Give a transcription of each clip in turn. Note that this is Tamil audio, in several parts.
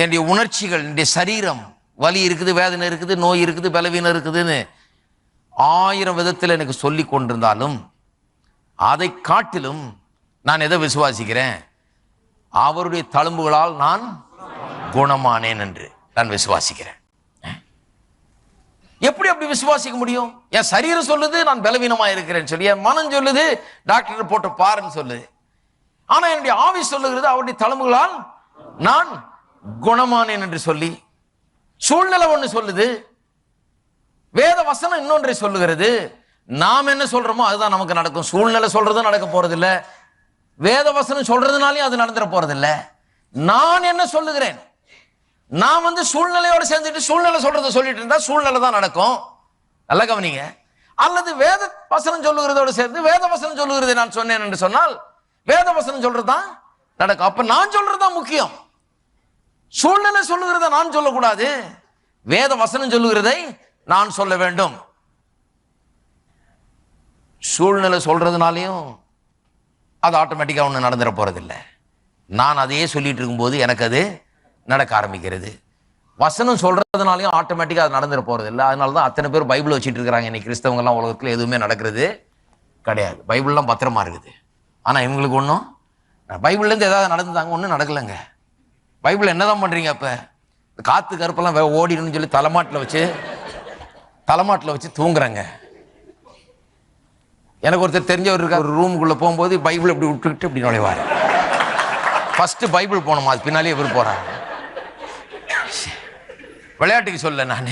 என்னுடைய உணர்ச்சிகள் என்னுடைய சரீரம் வலி இருக்குது வேதனை இருக்குது நோய் இருக்குது பலவீனம் இருக்குதுன்னு ஆயிரம் விதத்தில் எனக்கு சொல்லி கொண்டிருந்தாலும் அதை காட்டிலும் நான் எதை விசுவாசிக்கிறேன்? அவருடைய தழும்புகளால் நான் குணமானேன் என்று நான் விசுவாசிக்கிறேன். எப்படி அப்படி விசுவாசிக்க முடியும்? என் சரீரம் சொல்லுது நான் பலவீனமா இருக்கிறேன்னு சொல்லி என் மனம் சொல்லுது டாக்டர் போட்டு பாருன்னு சொல்லுது. ஆனா என்னுடைய ஆவி சொல்லுகிறது அவருடைய தழும்புகளால் நான் குணமானேன் என்று சொல்லி சூழ்நிலை ஒன்று சொல்லுது. வேத வசனம் இன்னொன்றை சொல்லுகிறது. நாம் என்ன சொல்றோமோ அதுதான் நமக்கு நடக்கும். சூழ்நிலை சொல்றதும் நடக்க போறதில்ல. வேத வசனம் சொல்றதுனாலையும் அது நடந்துட போறதில்ல. நான் என்ன சொல்லுகிறேன்? நான் வந்து சூழ்நிலையோட சேர்ந்துட்டு சூழ்நிலை சொல்றதை சொல்லிட்டு இருந்தா சூழ்நிலை தான் நடக்கும். நல்லா கவனிங்க. அல்லது வேத வசனம் சொல்லுகிறதோட சேர்ந்து வேத வசனம் சொல்லுகிறதை நான் சொன்னேன் என்று சொன்னால் வேத வசனம் சொல்றதுதான் நடக்கும். அப்ப நான் சொல்றதுதான் முக்கியம். சூழ்நிலை சொல்லுகிறத நான் சொல்லக்கூடாது. வேத வசனம் சொல்லுகிறதை நான் சொல்ல வேண்டும். சூழ்நிலை சொல்றதுனாலையும் அது ஆட்டோமேட்டிக்காக ஒன்று நடந்துட போகிறதில்ல நான் அதையே சொல்லிட்டு இருக்கும்போது எனக்கு அது நடக்க ஆரம்பிக்கிறது. வசனம் சொல்றதுனாலையும் ஆட்டோமேட்டிக்காக அது நடந்துட போகிறதில்ல அதனால தான் அத்தனை பேர் பைபிள் வச்சுட்டு இருக்கிறாங்க. இன்னைக்கு கிறிஸ்தவங்கெல்லாம் உலகத்தில் எதுவுமே நடக்கிறது கிடையாது. பைபிள்லாம் பத்திரமா இருக்குது. ஆனால் இவங்களுக்கு ஒன்றும் பைபிள்லேருந்து ஏதாவது நடந்தாங்க ஒன்றும் நடக்கலைங்க. பைபிள் என்னதான் பண்றீங்க அப்ப? காத்து கருப்பெல்லாம் ஓடிடணும்னு சொல்லி தலைமாட்டில் வச்சு தலைமாட்டில் வச்சு தூங்குறாங்க. எனக்கு ஒருத்தர் தெரிஞ்சவர் இருக்கா ஒரு ரூமுக்குள்ளே போகும்போது பைபிள் இப்படி விட்டுக்கிட்டு இப்படி நுழைவார். ஃபர்ஸ்ட் பைபிள் போனோமா? அது பின்னாலே இவர் போகிறார் விளையாட்டுக்கு சொல்ல நான்.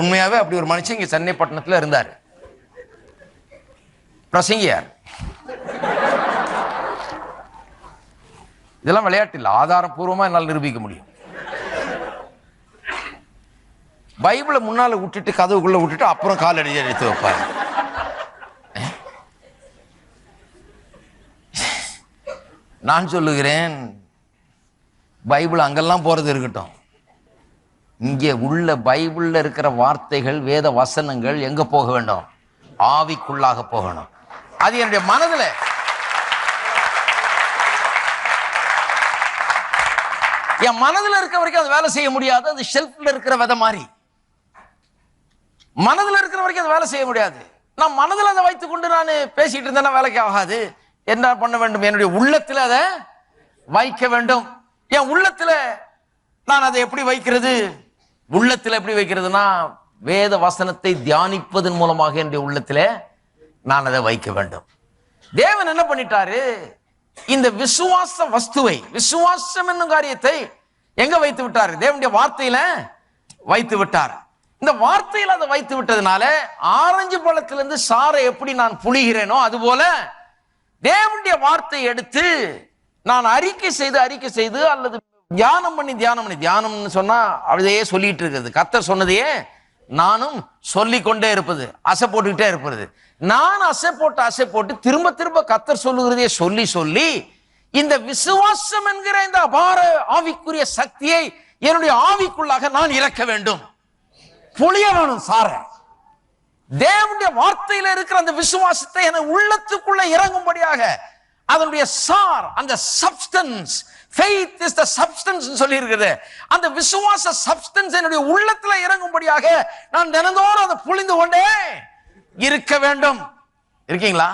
உண்மையாகவே அப்படி ஒரு மனுஷன் இங்கே சென்னை பட்டணத்தில் இருந்தார். பிரசங்கியார் இதெல்லாம் விளையாட்டு இல்லை. ஆதாரப்பூர்வமா என்னால் நிரூபிக்க முடியும். பைபிளை முன்னால் விட்டுட்டு கதவுக்குள்ளே விட்டுட்டு அப்புறம் கால் அடி எடுத்து வைப்பாரு. நான் சொல்லுகிறேன் பைபிள் அங்கெல்லாம் போகிறது இருக்கட்டும். இங்கே உள்ள பைபிளில் இருக்கிற வார்த்தைகள் வேத வசனங்கள் எங்கே போக வேண்டும்? ஆவிக்குள்ளாக போகணும். அது என்னுடைய மனதில். என் மனதில் இருக்க வரைக்கும் அது வேலை செய்ய முடியாது. அது ஷெல்ஃபில் இருக்கிற விதை மாதிரி. மனதில் இருக்கிற வரைக்கும் அது வேலை செய்ய முடியாது. நான் மனதில் அதை வைத்துக்கொண்டு நான் பேசிட்டு இருந்தேன்னா வேலைக்கு ஆகாது. என்ன பண்ண வேண்டும்? என்னுடைய உள்ளத்தில் அதை வைக்க வேண்டும். என் உள்ளத்தில் நான் அதை எப்படி வைக்கிறது? உள்ளத்தில் எப்படி வைக்கிறதுனா வேத வசனத்தை தியானிப்பதன் மூலமாக என்னுடைய உள்ளத்தில் நான் அதை வைக்க வேண்டும். தேவன் என்ன பண்ணிட்டாரு? இந்த விசுவாச வஸ்துவை விசுவாசம் என்னும் காரியத்தை எங்க வைத்து விட்டார்? தேவனுடைய வார்த்தையில வைத்து விட்டார். இந்த வார்த்தையில அதை வைத்து விட்டதுனால ஆரஞ்சு பழத்திலிருந்து சாறை எப்படி நான் புலிகிறேனோ அது போல தேவனுடைய வார்த்தை எடுத்து நான் அறிக்கை செய்து அறிக்கை செய்து அல்லது தியானம் பண்ணி தியானம் பண்ணி தியானம்னு சொன்னா அதையே சொல்லிட்டு இருக்கிறது. கத்த சொன்னதையே நானும் சொல்லிக்கொண்டே இருப்பது அசை போட்டுக்கிட்டே இருப்பது. நான் அசை போட்டு அசை போட்டு திரும்ப திரும்ப கத்தர் சொல்லுகிறதையே சொல்லி சொல்லி இந்த விசுவாசம் என்கிற இந்த அபார ஆவிக்குரிய சக்தியை என்னுடைய ஆவிக்குள்ளாக நான் இறக்க வேண்டும். புளிய வேணும் சார. தேவனுடைய வார்த்தையில இருக்கிற அந்த விசுவாசத்தை என உள்ளத்துக்குள்ள இறங்கும்படியாக அதனுடைய சார் அந்த substance faith is the substance சொல்லி இருக்குது அந்த விசுவாச சப்ஸ்டன்ஸ் என்னுடைய உள்ளத்துல இறங்கும்படியாக நான் தினந்தோறும் அதை புளிந்து கொண்டே இருக்க வேண்டும். இருக்கீங்களா?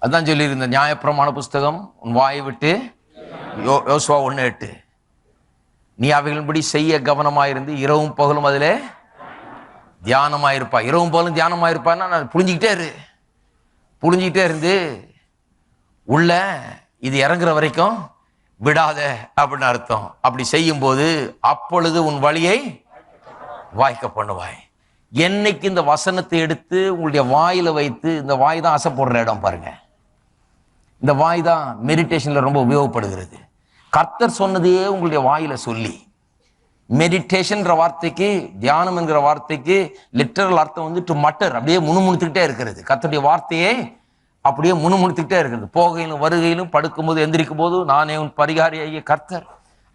அதான் சொல்லியிருந்த நியாயப்பிரமாண புஸ்தகம் உன் வாயை விட்டு யோ யோசுவா ஒன்று எட்டு. நீ அவைகளின்படி செய்ய கவனமாயிருந்து இரவும் பகலும் அதில் தியானமாயிருப்பா. இரவும் பகலும் தியானமாயிருப்பான்னா நான் புரிஞ்சிக்கிட்டே இரு. புரிஞ்சுக்கிட்டே இருந்து உள்ள இது இறங்குற வரைக்கும் விடாத அப்படின்னு அர்த்தம். அப்படி செய்யும்போது அப்பொழுது உன் வழியை வாய்க்க பண்ணுவாய். என்னைக்கு இந்த வசனத்தை எடுத்து உங்களுடைய வாயில வைத்து இந்த வாய் தான் ஆசை இடம் பாருங்க. இந்த வாய் தான் மெடிடேஷன்ல ரொம்ப உபயோகப்படுகிறது. கர்த்தர் சொன்னதையே உங்களுடைய வாயில சொல்லி மெடிடேஷன்ற வார்த்தைக்கு தியானம் என்கிற வார்த்தைக்கு லிட்டரல் அர்த்தம் வந்து டு மட்டர் அப்படியே முணுமுணுத்துக்கிட்டே இருக்கிறது. கர்த்தருடைய வார்த்தையே அப்படியே முணுமுணுத்துக்கிட்டே இருக்கிறது. போகையிலும் வருகையிலும் படுக்கும்போது எந்திரிக்கும் போது நானே உன் பரிகாரியாகிய கர்த்தர்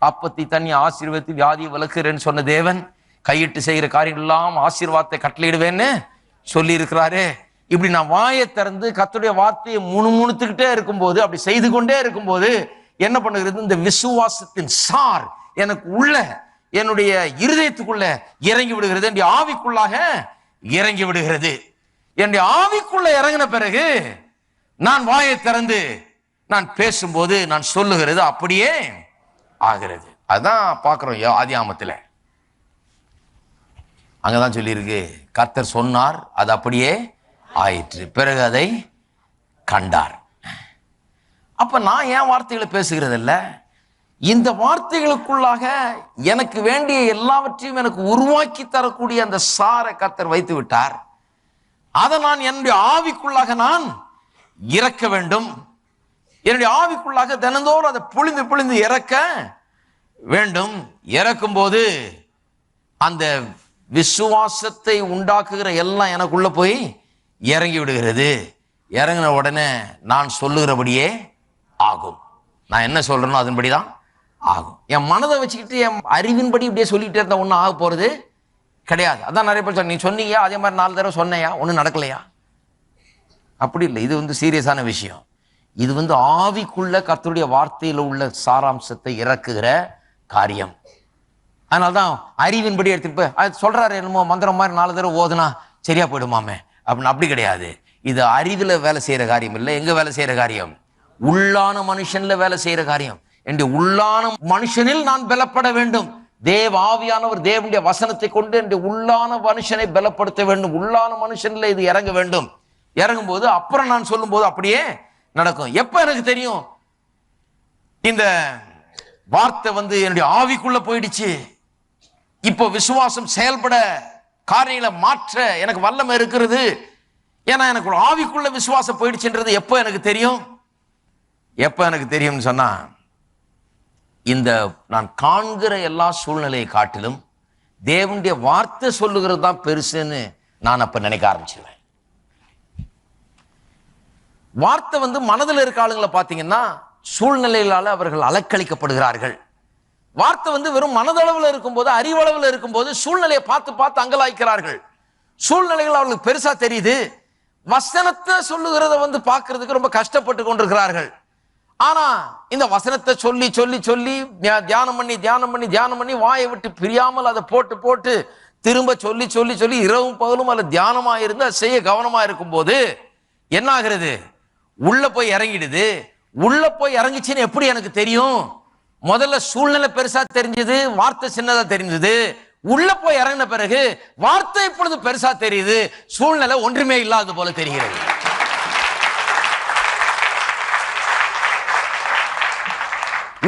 அப்பத்தி தண்ணி ஆசீர்வதித்து வியாதியை விளக்குறேன்னு சொன்ன தேவன் கையிட்டு செய்கிற காரியங்கள் எல்லாம் ஆசீர்வாதத்தை கட்டளையிடுவேன்னு சொல்லி இருக்கிறாரு இப்படி நான் வாயை திறந்து கத்துடைய வார்த்தையை முணுமுணுத்துக்கிட்டே இருக்கும்போது அப்படி செய்து கொண்டே இருக்கும்போது என்ன பண்ணுகிறது? இந்த விசுவாசத்தின் சார் எனக்கு உள்ள என்னுடைய இருதயத்துக்குள்ள இறங்கி விடுகிறது. என்னுடைய ஆவிக்குள்ளாக இறங்கி விடுகிறது. என்னுடைய ஆவிக்குள்ள இறங்கின பிறகு நான் வாயை திறந்து நான் பேசும்போது நான் சொல்லுகிறது அப்படியே ஆகிறது. அதான் பார்க்கிறோம் ஆமத்தில் அங்கே அங்கதான் சொல்லியிருக்கு. கர்த்தர் சொன்னார் அது அப்படியே ஆயிற்று. பிறகு அதை கண்டார். அப்ப நான் ஏன் வார்த்தைகளை பேசுகிறதில்ல? இந்த வார்த்தைகளுக்குள்ளாக எனக்கு வேண்டிய எல்லாவற்றையும் எனக்கு உருவாக்கி தரக்கூடிய அந்த சாரை கர்த்தர் வைத்து விட்டார். அதை நான் என்னுடைய ஆவிக்குள்ளாக நான் இறக்க வேண்டும். என்னுடைய ஆவிக்குள்ளாக தினந்தோறும் அதை புழிந்து புழிந்து இறக்க வேண்டும். இறக்கும் போது அந்த விசுவாசத்தை உண்டாக்குகிற எல்லாம் எனக்குள்ள போய் இறங்கி விடுகிறது. இறங்கின உடனே நான் சொல்லுகிறபடியே ஆகும். நான் என்ன சொல்றேனோ அதன்படிதான் ஆகும். என் மனதை வச்சுக்கிட்டு என் அறிவின்படி இப்படியே சொல்லிகிட்டே இருந்தா ஒன்றும் ஆக போறது கிடையாது. அதான் நிறைய பேர் சொன்ன நீ சொன்னீங்க அதே மாதிரி நாலு தடவை சொன்னையா? ஒன்றும் நடக்கலையா? அப்படி இல்லை. இது வந்து சீரியஸான விஷயம். இது வந்து ஆவிக்குள்ள கர்த்தருடைய வார்த்தையில் உள்ள சாராம்சத்தை இறக்குகிற காரியம். அதனால தான் அறிவின்படி எடுத்துட்டு போய் அது சொல்றாரு என்னமோ மந்திரம் மாதிரி நாலு தடவை ஓதுனா சரியா போயிடுமாமே. அப்படின்னு அப்படி கிடையாது. இது அறிவில் வேலை செய்கிற காரியம் இல்லை. எங்கே வேலை செய்கிற காரியம்? உள்ளான மனுஷனில் வேலை செய்கிற காரியம். என்று உள்ளான மனுஷனில் நான் பலப்பட வேண்டும். தேவ ஆவியானவர் தேவனுடைய வசனத்தை கொண்டு என்று உள்ளான மனுஷனை பலப்படுத்த வேண்டும். உள்ளான மனுஷனில் இது இறங்க வேண்டும். இறங்கும் போது அப்புறம் நான் சொல்லும்போது அப்படியே நடக்கும். எப்போ எனக்கு தெரியும்? இந்த வார்த்தை வந்து என்னுடைய ஆவிக்குள்ள போயிடுச்சு. இப்போ விசுவாசம் செயல்பட காரியங்களை மாற்ற எனக்கு வல்லமை இருக்கிறது. ஏன்னா எனக்கு ஒரு ஆவிக்குள்ள விசுவாசம் போயிடுச்சுன்றது எப்போ எனக்கு தெரியும்? எப்போ எனக்கு தெரியும்னு சொன்னால் இந்த நான் காண்கிற எல்லா சூழ்நிலையை காட்டிலும் தேவனுடைய வார்த்தை சொல்லுகிறது தான் பெருசுன்னு நான் அப்போ நினைக்க ஆரம்பிச்சிருவேன். வார்த்தை வந்து மனதில் இருக்க ஆளுங்களை பார்த்தீங்கன்னா சூழ்நிலைகளால் அவர்கள் அலக்களிக்கப்படுகிறார்கள் வார்த்தை வந்து வெறும் மனதளவில் இருக்கும்போது அறிவளவில் இருக்கும்போது சூழ்நிலையை பார்த்து பார்த்து அங்கலாய்க்கிறார்கள். சூழ்நிலைகள் அவர்களுக்கு பெருசா தெரியுது. வசனத்தை சொல்லுகிறத வந்து பார்க்கறதுக்கு ரொம்ப கஷ்டப்பட்டு கொண்டிருக்கிறார்கள். ஆனா இந்த வசனத்தை சொல்லி சொல்லி சொல்லி தியானம் பண்ணி தியானம் பண்ணி தியானம் பண்ணி வாயை விட்டு பிரியாமல் அதை போட்டு போட்டு திரும்ப சொல்லி சொல்லி சொல்லி இரவும் பகலும் அதில் தியானமாக இருந்து அதை செய்ய கவனமாக இருக்கும்போது என்ன ஆகிறது உள்ள போய் இறங்கிடுது. உள்ள போய் இறங்குச்சின்னு எப்படி எனக்கு தெரியும்? முதல்ல சூழ்நிலை பெருசா தெரிஞ்சது வார்த்தை சின்னதா தெரிஞ்சது. உள்ள போய் இறங்கின பிறகு வார்த்தை இப்பொழுது பெருசா தெரியுது. சூழ்நிலை ஒன்றுமே இல்லாத போல தெரிகிறது.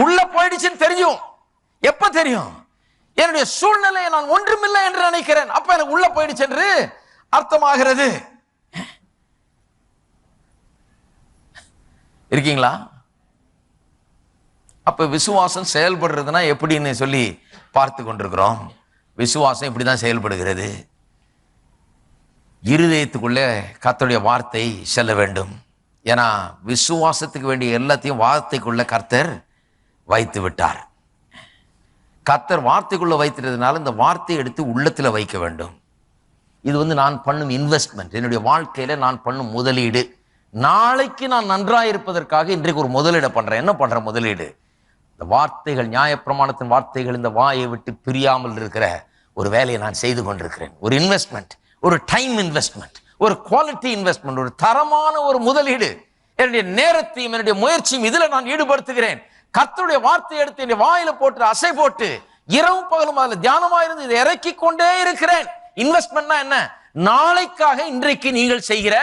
உள்ள போயிடுச்சுன்னு தெரியும். எப்ப தெரியும்? என்னுடைய சூழ்நிலையை நான் ஒன்றுமில்லை என்று நினைக்கிறேன். அப்ப எனக்கு உள்ள போயிடுச்சு என்று அர்த்தமாகிறது. இருக்கீங்களா? அப்ப விசுவாசம் செயல்படுறதுனா எப்படின்னு சொல்லி பார்த்து கொண்டிருக்கிறோம். விசுவாசம் இப்படிதான் செயல்படுகிறது. இருதயத்துக்குள்ளே கர்த்தருடைய வார்த்தை செல்ல வேண்டும். ஏன்னா விசுவாசத்துக்கு வேண்டிய எல்லாத்தையும் வார்த்தைக்குள்ள கர்த்தர் வைத்து விட்டார். கர்த்தர் வார்த்தைக்குள்ள வைத்துறதுனால இந்த வார்த்தையை எடுத்து உள்ளத்தில் வைக்க வேண்டும். இது வந்து நான் பண்ணும் இன்வெஸ்ட்மெண்ட் என்னுடைய வாழ்க்கையில நான் பண்ணும் முதலீடு. நாளைக்கு நான் நன்றாக இருப்பதற்காக இன்றைக்கு ஒரு முதலீடு பண்றேன். என்ன பண்ணுறேன் முதலீடு? இந்த வார்த்தைகள் நியாயப்பிரமாணத்தின் வார்த்தைகள் இந்த வாயை விட்டு பிரியாமல் இருக்கிற ஒரு வேலையை நான் செய்து கொண்டிருக்கிறேன். ஒரு இன்வெஸ்ட்மெண்ட் ஒரு டைம் இன்வெஸ்ட்மெண்ட் ஒரு குவாலிட்டி இன்வெஸ்ட்மெண்ட் ஒரு தரமான ஒரு முதலீடு. என்னுடைய நேரத்தையும் என்னுடைய முயற்சியும் இதுல நான் ஈடுபடுத்துகிறேன். கர்த்தருடைய வார்த்தை எடுத்து என்னுடைய வாயில போட்டு அசை போட்டு இரவும் பகலும் அதில் தியானமா இருந்து இதை இறக்கி கொண்டே இருக்கிறேன். இன்வெஸ்ட்மெண்ட்னா என்ன? நாளைக்காக இன்றைக்கு நீங்கள் செய்கிற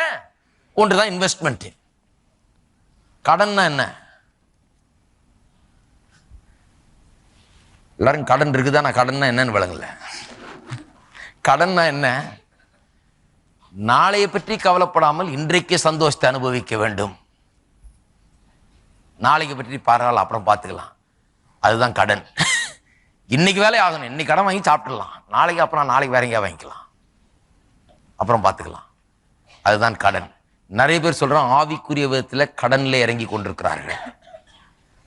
ஒன்றுதான் இன்வெஸ்ட்மெண்ட் கடன்னா என்ன? எல்லாரும் கடன் இருக்குதா? நான் கடன்னா என்னன்னு விளங்கல. கடன்னா என்ன? நாளைய பற்றி கவலைப்படாமல் இன்றைக்கு சந்தோஷத்தை அனுபவிக்க வேண்டும். நாளைக்கு பற்றி பரவாயில்ல அப்புறம் பார்த்துக்கலாம். அதுதான் கடன். இன்னைக்கு வேலை ஆகணும். இன்னைக்கு கடன் வாங்கி சாப்பிட்டுடலாம். நாளைக்கு அப்புறம் நாளைக்கு வேற எங்கேயா வாங்கிக்கலாம். அப்புறம் பார்த்துக்கலாம். அதுதான் கடன். நிறைய பேர் சொல்கிறோம் ஆவிக்குரிய விதத்தில் கடனில் இறங்கி கொண்டிருக்கிறார்கள்.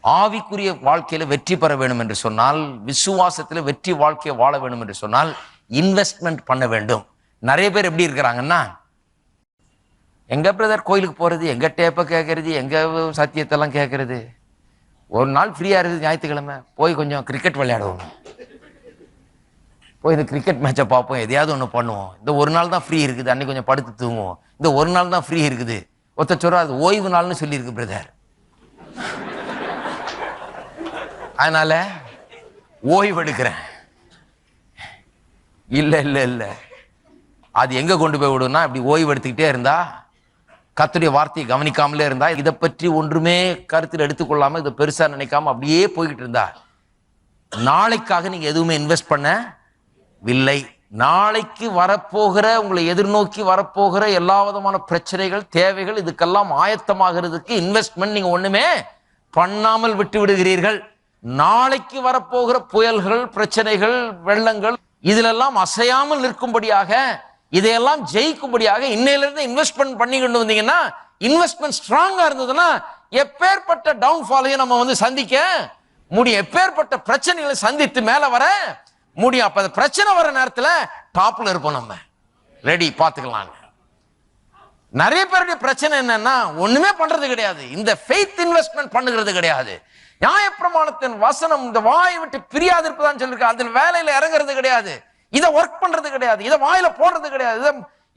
ஆவிக்குரிய வாழ்க்கையில வெற்றி பெற வேண்டும் என்று சொன்னால் விசுவாசத்துல வெற்றி வாழ்க்கையை வாழ வேண்டும் என்று சொன்னால் இன்வெஸ்ட்மெண்ட் பண்ண வேண்டும். நிறைய பேர் எப்படி இருக்கிறாங்கன்னா எங்க பிரதர் கோயிலுக்கு போறது எங்க டேப்பை கேட்கறது எங்க சத்தியத்தெல்லாம் கேட்கறது ஒரு நாள் ஃப்ரீயா இருக்குது ஞாயிற்றுக்கிழமை. போய் கொஞ்சம் கிரிக்கெட் விளையாடுவோம். போய் இந்த கிரிக்கெட் மேட்சை பார்ப்போம். எதையாவது ஒன்று பண்ணுவோம். இந்த ஒரு நாள் தான் ஃப்ரீ இருக்குது. அன்னைக்கு கொஞ்சம் படுத்து தூங்குவோம். இந்த ஒரு நாள் தான் ஃப்ரீ இருக்குது. ஒருத்தர் சொல்றா அது ஓய்வு நாள்னு சொல்லியிருக்கு பிரதர் அதனால ஓய்வு எடுக்கிறேன் இல்லை இல்லை. அது எங்கே கொண்டு போய் விடும்னா இப்படி ஓய்வு எடுத்துக்கிட்டே இருந்தா கத்துடைய வார்த்தையை கவனிக்காமலே இருந்தா இதை பற்றி ஒன்றுமே கருத்தில் எடுத்துக்கொள்ளாமல் இதை பெருசாக நினைக்காம அப்படியே போய்கிட்டு இருந்தா நாளைக்காக நீங்கள் எதுவுமே இன்வெஸ்ட் பண்ணவில்லை நாளைக்கு வரப்போகிற உங்களை எதிர்நோக்கி வரப்போகிற எல்லா விதமான பிரச்சனைகள் தேவைகள் இதுக்கெல்லாம் ஆயத்தமாகிறதுக்கு இன்வெஸ்ட்மெண்ட் நீங்கள் ஒன்றுமே பண்ணாமல் விட்டு விடுகிறீர்கள். நாளைக்கு வரப்போகிற புயல்கள் பிரச்சனைகள் வெள்ளங்கள் இதிலெல்லாம் அசையாமல் நிற்கும்படியாக இதையெல்லாம் ஜெயிக்கும்படியாக இன்னையிலிருந்து இன்வெஸ்ட்மெண்ட் பண்ணி கொண்டு வந்தீங்கன்னா இன்வெஸ்ட்மெண்ட் ஸ்ட்ராங்கா இருந்ததுன்னா எப்பேற்பட்ட டவுன்ஃபாலையும் நம்ம வந்து சந்திக்க முடியும். எப்பேற்பட்ட பிரச்சனைகளை சந்தித்து மேல வர முடியும். அப்ப அந்த பிரச்சனை வர நேரத்துல டாப்ல இருப்போம் நம்ம. ரெடி பாத்துக்கலாம் நிறைய பேருடைய பிரச்சனை என்னன்னா ஒண்ணுமே பண்றது கிடையாது. இந்த ஃபெய்த் இன்வெஸ்ட்மெண்ட் பண்ணுகிறது கிடையாது. நியாயப்பிரமாணத்தின் வசனம் இந்த வாயை விட்டு பிரியாது இருப்பதான்னு சொல்லிருக்கு அதில் வேலையில இறங்குறது கிடையாது. இதை ஒர்க் பண்றது கிடையாது. இதை வாயில போடுறது கிடையாது. இதை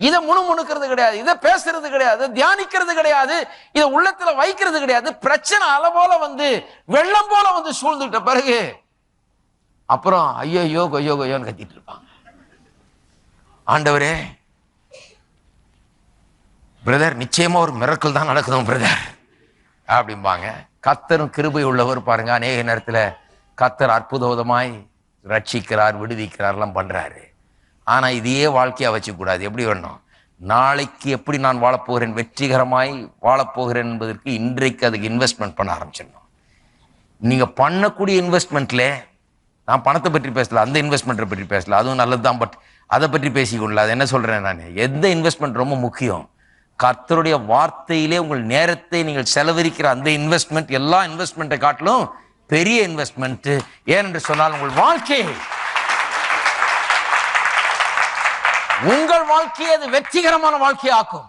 இதை முணுமுணுக்கிறது கிடையாது. இதை பேசுறது கிடையாது. தியானிக்கிறது கிடையாது. இதை உள்ளத்துல வைக்கிறது கிடையாது. பிரச்சனை அலை போல வந்து வெள்ளம் போல வந்து சூழ்ந்துட்ட பிறகு அப்புறம் ஐயோ ஐயோ கொய்யோ கொய்யோன்னு கத்திட்டு இருப்பாங்க. ஆண்டவரே பிரதர் நிச்சயமா ஒரு மிரக்கல் தான் நடக்கணும் பிரதர் அப்படிம்பாங்க. கத்தரும் கிருபை உள்ளவர் பாருங்க அநேக நேரத்தில் கத்தர் அற்புதமாய் ரட்சிக்கிறார் விடுவிக்கிறார்லாம் பண்ணுறாரு ஆனால் இதையே வாழ்க்கையாக வச்சுக்கூடாது. எப்படி வேணும்? நாளைக்கு எப்படி நான் வாழப்போகிறேன்? வெற்றிகரமாய் வாழப்போகிறேன் என்பதற்கு இன்றைக்கு அதுக்கு இன்வெஸ்ட்மெண்ட் பண்ண ஆரம்பிச்சிடணும். நீங்கள் பண்ணக்கூடிய இன்வெஸ்ட்மெண்ட்ல நான் பணத்தை பற்றி பேசல அந்த இன்வெஸ்ட்மெண்ட்டை பற்றி பேசல. அதுவும் நல்லதுதான் பட் அதை பற்றி பேசிக்கொள்ள அது என்ன சொல்கிறேன் நான்? எந்த இன்வெஸ்ட்மெண்ட் ரொம்ப முக்கியம்? கர்த்தருடைய வார்த்தையிலே உங்கள் நேரத்தை நீங்கள் செலவழிக்கிற அந்த இன்வெஸ்ட்மெண்ட் எல்லா இன்வெஸ்ட்மெண்ட்டை காட்டிலும் பெரிய இன்வெஸ்ட்மெண்ட் ஏனென்று சொன்னால் உங்கள் வாழ்க்கையை உங்கள் வாழ்க்கையை அது வெற்றிகரமான வாழ்க்கையாக்கும்.